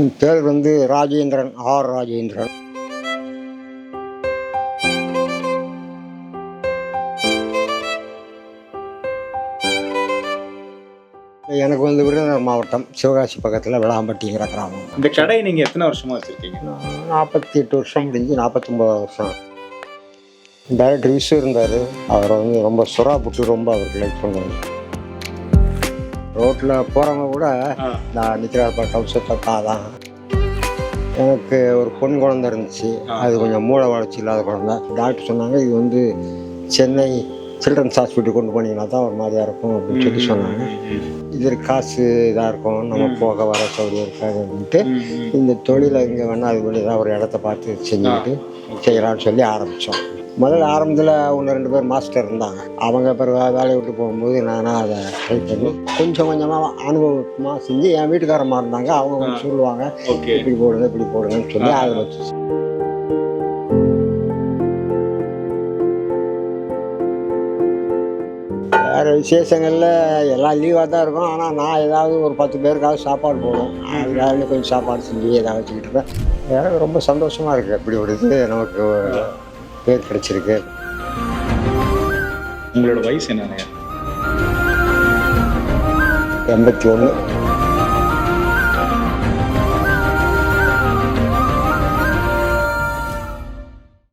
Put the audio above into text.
என் பேர் வந்து ராஜேந்திரன் ஆர். ராஜேந்திரன். எனக்கு வந்து விருதுநகர் மாவட்டம் சிவகாசி பக்கத்தில் விளாம்பட்டிங்கிற கிராமம். இந்த கடை நீங்க எத்தனை வருஷமா வச்சிருக்கீங்க? நாற்பத்தி எட்டு வருஷம் முடிஞ்சு நாற்பத்தொம்பது வருஷம். டைரக்டர் விசு இருந்தார். அவர் வந்து ரொம்ப சுறா புட்டு ரொம்ப அவருக்கு லைக் பண்ணுவார். ரோட்டில் போகிறவங்க கூட. நான் நிற்கிறாப்பா கவுசர் தப்பா தான். எனக்கு ஒரு பொன் குழந்தை இருந்துச்சு. அது கொஞ்சம் மூளை வளர்ச்சி இல்லாத குழந்தை. டாக்டர் சொன்னாங்க இது வந்து சென்னை சில்ட்ரன்ஸ் ஹாஸ்பிட்டல் கொண்டு போனீங்கன்னா தான் ஒரு மாதிரியா இருக்கும் அப்படின்னு சொல்லி சொன்னாங்க. இது காசு இதாக இருக்கும் நம்ம போக வர சௌகரியம் இருக்காது அப்படின்ட்டு இந்த தொழிலை இங்கே வேணால் அது பண்ணி தான் ஒரு இடத்த பார்த்து செஞ்சுக்கிட்டு செய்யலாம்னு சொல்லி ஆரம்பித்தோம் முதல்ல ஆரம்பத்தில் ஒன்று ரெண்டு பேர் மாஸ்டர் இருந்தாங்க. அவங்க பிறகு வேலையை விட்டு போகும்போது நானாக அதை ட்ரை பண்ணி கொஞ்சம் கொஞ்சமாக அனுபவமாக செஞ்சு என் வீட்டுக்காரமாக இருந்தாங்க. அவங்க கொஞ்சம் சொல்லுவாங்க இப்படி போடுங்க இப்படி போடுங்கன்னு சொல்லி அதில் வச்சு. வேறு விசேஷங்களில் எல்லாம் லீவாக தான் இருக்கும். ஆனால் நான் ஏதாவது ஒரு பத்து பேருக்காவது சாப்பாடு போடும் அதுக்காக கொஞ்சம் சாப்பாடு செஞ்சு ஏதாவது வச்சுக்கிட்டு இருப்பேன். எனக்கு ரொம்ப சந்தோஷமாக இருக்குது இப்படி ஒரு இது நமக்கு பேர் கிடைச்சிருக்கு. உங்களோட வயசு என்னங்க? எண்பத்தி ஒன்று